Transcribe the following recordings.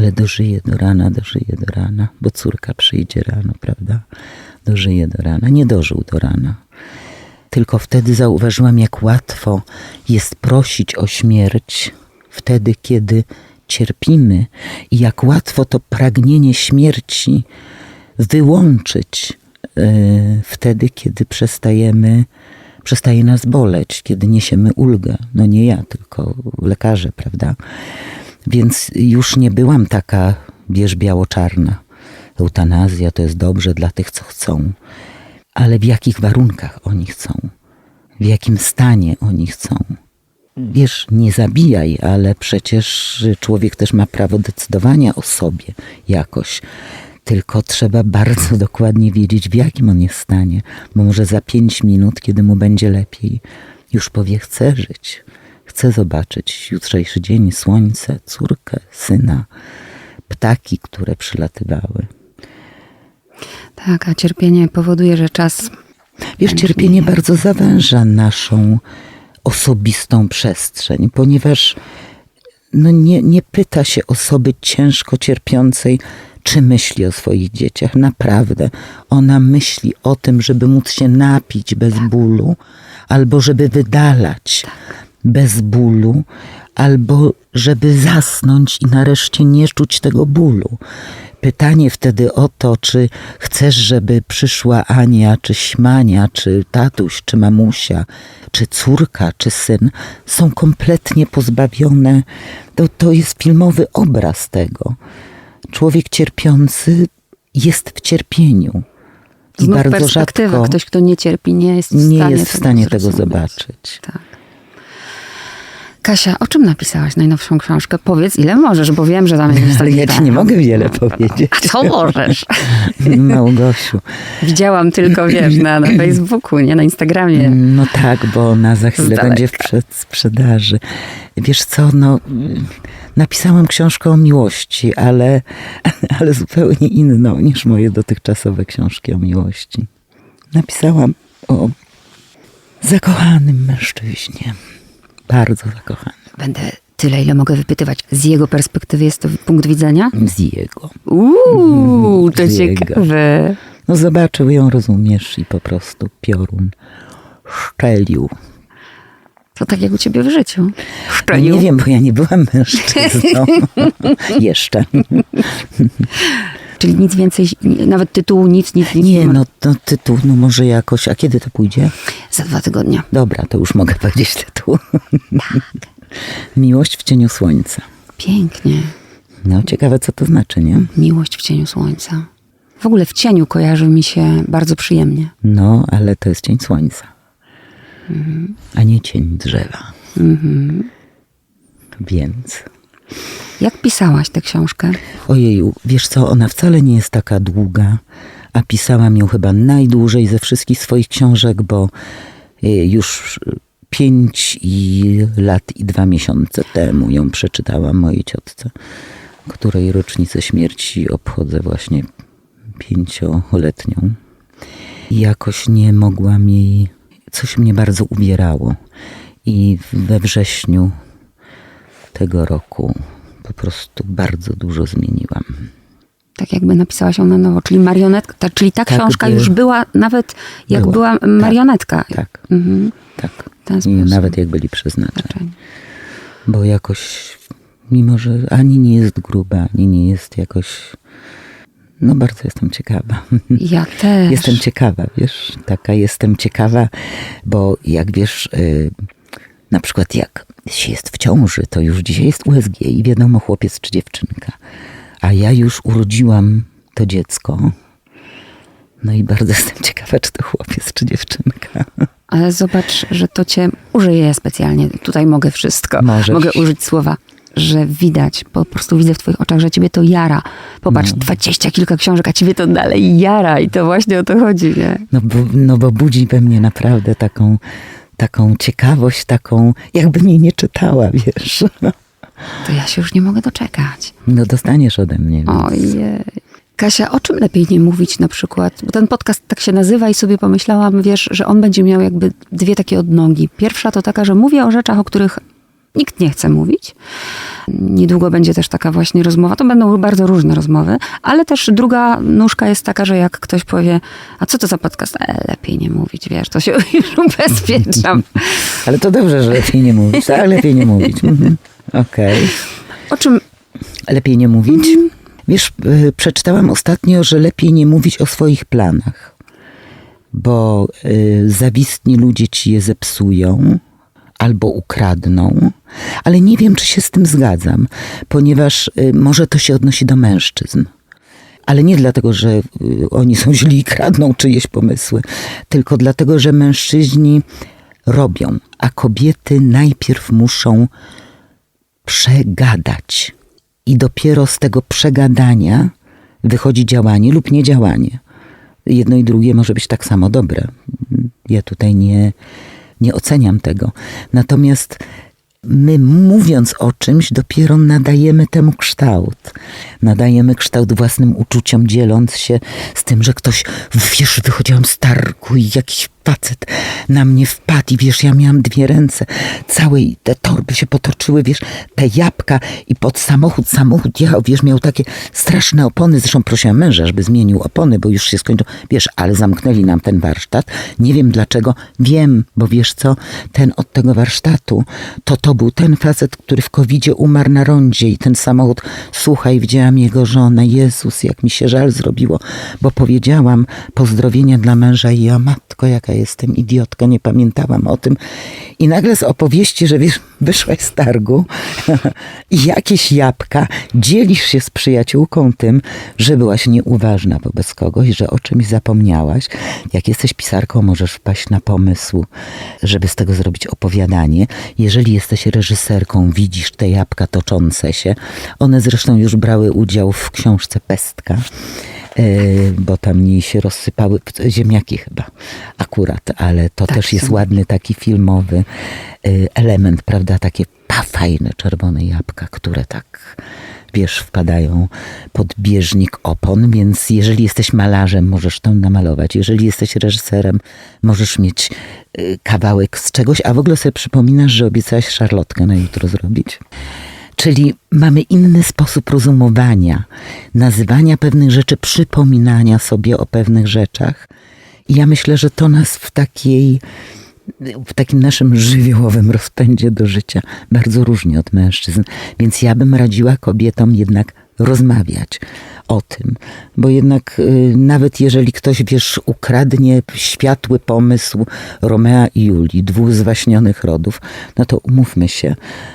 Ale dożyję do rana, dożyję do rana, bo córka przyjdzie rano, prawda? Dożyję do rana. Nie dożył do rana. Tylko wtedy zauważyłam, jak łatwo jest prosić o śmierć, wtedy, kiedy cierpimy, i jak łatwo to pragnienie śmierci wyłączyć yy, wtedy, kiedy przestajemy, przestaje nas boleć, kiedy niesiemy ulgę. No nie ja, tylko lekarze, prawda? Więc już nie byłam taka, wiesz, biało-czarna. Eutanazja to jest dobrze dla tych, co chcą. Ale w jakich warunkach oni chcą? W jakim stanie oni chcą? Wiesz, nie zabijaj, ale przecież człowiek też ma prawo decydowania o sobie jakoś. Tylko trzeba bardzo dokładnie wiedzieć, w jakim on jest stanie, bo może za pięć minut, kiedy mu będzie lepiej, już powie: Chcę żyć, chcę zobaczyć jutrzejszy dzień, słońce, córkę, syna, ptaki, które przylatywały. Tak, a cierpienie powoduje, że czas. Wiesz, cierpienie bardzo zawęża naszą osobistą przestrzeń, ponieważ no nie, nie pyta się osoby ciężko cierpiącej, czy myśli o swoich dzieciach. Naprawdę. Ona myśli o tym, żeby móc się napić bez bólu, albo żeby wydalać bez bólu, albo żeby zasnąć i nareszcie nie czuć tego bólu. Pytanie wtedy o to, czy chcesz, żeby przyszła Ania, czy Śmania, czy tatuś, czy mamusia, czy córka, czy syn, są kompletnie pozbawione. To, to jest filmowy obraz tego. Człowiek cierpiący jest w cierpieniu. I Znów bardzo rzadko Ktoś, kto nie cierpi, nie jest w nie stanie, jest w stanie tego zrozumieć. zobaczyć. Tak. Kasia, o czym napisałaś najnowszą książkę? Powiedz, ile możesz, bo wiem, że tam jest lista Ja ci nie mogę wiele powiedzieć. A co możesz? Małgosiu. Widziałam tylko, wiesz, na, na Facebooku, nie na Instagramie. No tak, bo ona za chwilę będzie w przedsprzedaży. Wiesz co, no napisałam książkę o miłości, ale, ale zupełnie inną niż moje dotychczasowe książki o miłości. Napisałam o zakochanym mężczyźnie. Bardzo zakochanym. Będę tyle, ile mogę wypytywać. Z jego perspektywy jest to punkt widzenia? Z jego. Uuu, to Z jego. ciekawe. No zobaczył ją, rozumiesz, i po prostu piorun szczelił. To tak jak u ciebie w życiu. No Szczelił. nie wiem, bo ja nie byłam mężczyzną. Jeszcze. Czyli nic więcej, nawet tytułu, nic, nic, nic. Nie, no, no tytuł, no może jakoś. A kiedy to pójdzie? Za dwa tygodnie. Dobra, to już mogę powiedzieć tytuł. Miłość w cieniu słońca. Pięknie. No ciekawe, co to znaczy, nie? Miłość w cieniu słońca. W ogóle w cieniu kojarzy mi się bardzo przyjemnie. No, ale to jest cień słońca. A nie cień drzewa. Więc. Jak pisałaś tę książkę? Ojeju, wiesz co, ona wcale nie jest taka długa, a pisałam ją chyba najdłużej ze wszystkich swoich książek, bo y, już pięć lat i dwa miesiące temu ją przeczytałam mojej ciotce, której rocznicę śmierci obchodzę właśnie pięcioletnią. I jakoś nie mogłam jej, coś mnie bardzo uwierało. I we wrześniu tego roku po prostu bardzo dużo zmieniłam. Tak jakby napisałaś ją na nowo, czyli marionetka, ta, czyli ta Tak, książka by- już była nawet jak Była, była tak. marionetka. Tak, Mhm. tak. ten I sposób. nawet jak byli przeznaczeni. Bo jakoś, mimo że ani nie jest gruba, ani nie jest jakoś. No bardzo jestem ciekawa. Ja też. Jestem ciekawa, wiesz, taka jestem ciekawa, bo jak wiesz, y, na przykład jak się jest w ciąży, to już dzisiaj jest USG i wiadomo chłopiec czy dziewczynka. A ja już urodziłam to dziecko. No i bardzo jestem ciekawa, czy to chłopiec czy dziewczynka. Ale zobacz, że to cię użyję specjalnie. Tutaj mogę wszystko. Możesz. Mogę użyć słowa, że widać, po prostu widzę w twoich oczach, że ciebie to jara. Popatrz, dwadzieścia kilka książek, a ciebie to dalej jara i to właśnie o to chodzi, nie? No bo, no bo budzi we mnie naprawdę taką, taką ciekawość, taką, jakby mnie nie czytała, wiesz. To ja się już nie mogę doczekać. No dostaniesz ode mnie. Więc. Ojej. Kasia, o czym lepiej nie mówić na przykład? Bo ten podcast tak się nazywa i sobie pomyślałam, wiesz, że on będzie miał jakby dwie takie odnogi. Pierwsza to taka, że mówię o rzeczach, o których nikt nie chce mówić. Niedługo będzie też taka właśnie rozmowa. To będą bardzo różne rozmowy, ale też druga nóżka jest taka, że jak ktoś powie, a co to za podcast? E, lepiej nie mówić, wiesz, to się już ubezpieczam. Ale to dobrze, że lepiej nie mówić. Tak, lepiej nie mówić. Mhm. Okej. O czym Lepiej nie mówić? Wiesz, y, przeczytałam ostatnio, że lepiej nie mówić o swoich planach, bo y, zawistni ludzie ci je zepsują albo ukradną, ale nie wiem, czy się z tym zgadzam, ponieważ y, może to się odnosi do mężczyzn. Ale nie dlatego, że y, oni są źli i kradną czyjeś pomysły, tylko dlatego, że mężczyźni robią, a kobiety najpierw muszą przegadać. I dopiero z tego przegadania wychodzi działanie lub niedziałanie. Jedno i drugie może być tak samo dobre. Ja tutaj nie, nie oceniam tego. Natomiast my mówiąc o czymś, dopiero nadajemy temu kształt. Nadajemy kształt własnym uczuciom, dzieląc się z tym, że ktoś, wiesz, wychodziłam z targu i jakiś facet na mnie wpadł i wiesz, ja miałam dwie ręce, całe i te torby się potoczyły, wiesz, te jabłka i pod samochód, samochód jechał, wiesz, miał takie straszne opony, zresztą prosiłam męża, żeby zmienił opony, bo już się skończył, wiesz, ale zamknęli nam ten warsztat, nie wiem dlaczego, wiem, bo wiesz co, ten od tego warsztatu, to to był ten facet, który w covidzie umarł na rondzie i ten samochód, słuchaj, widziałam jego żonę, Jezus, jak mi się żal zrobiło, bo powiedziałam pozdrowienia dla męża i ja, matko, jaka jestem idiotka, nie pamiętałam o tym. I nagle z opowieści, że wiesz, wyszłaś z targu i jakieś jabłka, dzielisz się z przyjaciółką tym, że byłaś nieuważna wobec kogoś, że o czymś zapomniałaś. Jak jesteś pisarką, możesz wpaść na pomysł, żeby z tego zrobić opowiadanie. Jeżeli jesteś reżyserką, widzisz te jabłka toczące się. One zresztą już brały udział w książce Pestka bo tam mi się rozsypały ziemniaki chyba akurat, ale to Tak, też jest są. ładny taki filmowy y, element, prawda? Takie pa, fajne czerwone jabłka, które tak wiesz, wpadają pod bieżnik opon, więc jeżeli jesteś malarzem, możesz to namalować. Jeżeli jesteś reżyserem, możesz mieć y, kawałek z czegoś, a w ogóle sobie przypominasz, że obiecałaś szarlotkę na jutro zrobić. Czyli mamy inny sposób rozumowania, nazywania pewnych rzeczy, przypominania sobie o pewnych rzeczach. I ja myślę, że to nas w takiej, w takim naszym żywiołowym rozpędzie do życia bardzo różni od mężczyzn. Więc ja bym radziła kobietom jednak rozmawiać o tym, bo jednak y, nawet jeżeli ktoś, wiesz, ukradnie światły pomysł Romea i Julii, dwóch zwaśnionych rodów, no to umówmy się,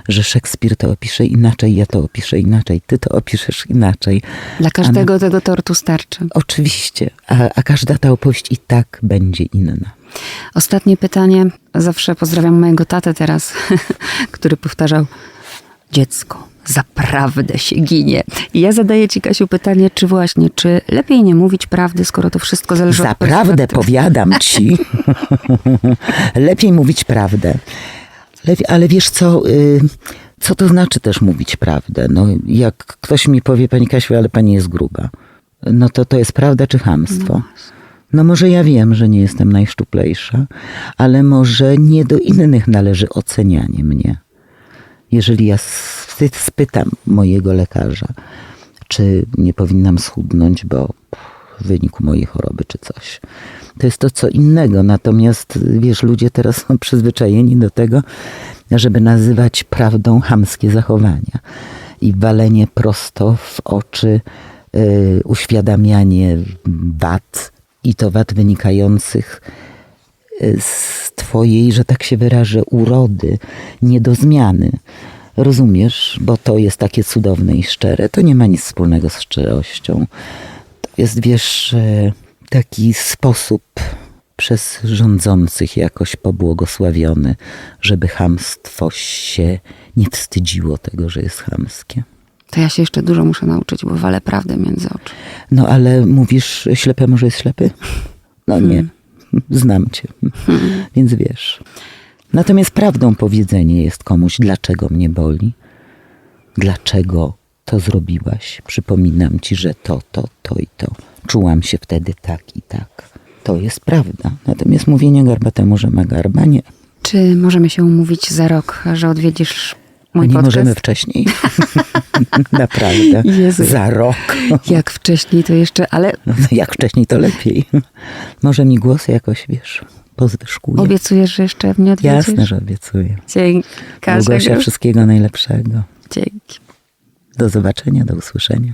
że Szekspir to opisze inaczej, ja to opiszę inaczej, ty to opiszesz inaczej. dla każdego tego tortu starczy. Oczywiście, a, a każda ta opowieść i tak będzie inna. Ostatnie pytanie. Zawsze pozdrawiam mojego tatę teraz, który powtarzał: Dziecko, zaprawdę się ginie. I ja zadaję ci, Kasiu, pytanie, czy właśnie, czy lepiej nie mówić prawdy, skoro to wszystko zależy od Zaprawdę powiadam ci. Lepiej mówić prawdę. Lepiej, ale wiesz co, y, co to znaczy też mówić prawdę? No, jak ktoś mi powie, pani Kasiu, ale pani jest gruba, no to to jest prawda czy chamstwo? No może ja wiem, że nie jestem najszczuplejsza, ale może nie do innych należy ocenianie mnie. Jeżeli ja sp- spytam mojego lekarza, czy nie powinnam schudnąć, bo w wyniku mojej choroby czy coś. To jest to co innego. Natomiast wiesz, ludzie teraz są przyzwyczajeni do tego, żeby nazywać prawdą chamskie zachowania. I walenie prosto w oczy, y, uświadamianie wad i to wad wynikających z twojej, że tak się wyrażę, urody, nie do zmiany. Rozumiesz? Bo to jest takie cudowne i szczere. To nie ma nic wspólnego z szczerością. To jest, wiesz, e, taki sposób przez rządzących jakoś pobłogosławiony, żeby chamstwo się nie wstydziło tego, że jest chamskie. To ja się jeszcze dużo muszę nauczyć, bo walę prawdę między oczy. No ale mówisz ślepemu, że jest ślepy? No nie, znam cię, więc wiesz. Natomiast prawdą powiedzenie jest komuś, dlaczego mnie boli, dlaczego to zrobiłaś. Przypominam ci, że to, to, to i to. Czułam się wtedy tak i tak. To jest prawda. Natomiast mówienie garbatemu, że ma garba, nie. Czy możemy się umówić za rok, że odwiedzisz mój nie podcast. możemy wcześniej. Naprawdę. Jezu. Za rok. Jak wcześniej to jeszcze, ale No, jak wcześniej, to lepiej. Może mi głos jakoś, wiesz, pozwyżkuje. obiecujesz, że jeszcze mnie odwiedzisz? Jasne, że obiecuję. Dzięki. Małgosia, wszystkiego najlepszego. Dzięki. Do zobaczenia, do usłyszenia.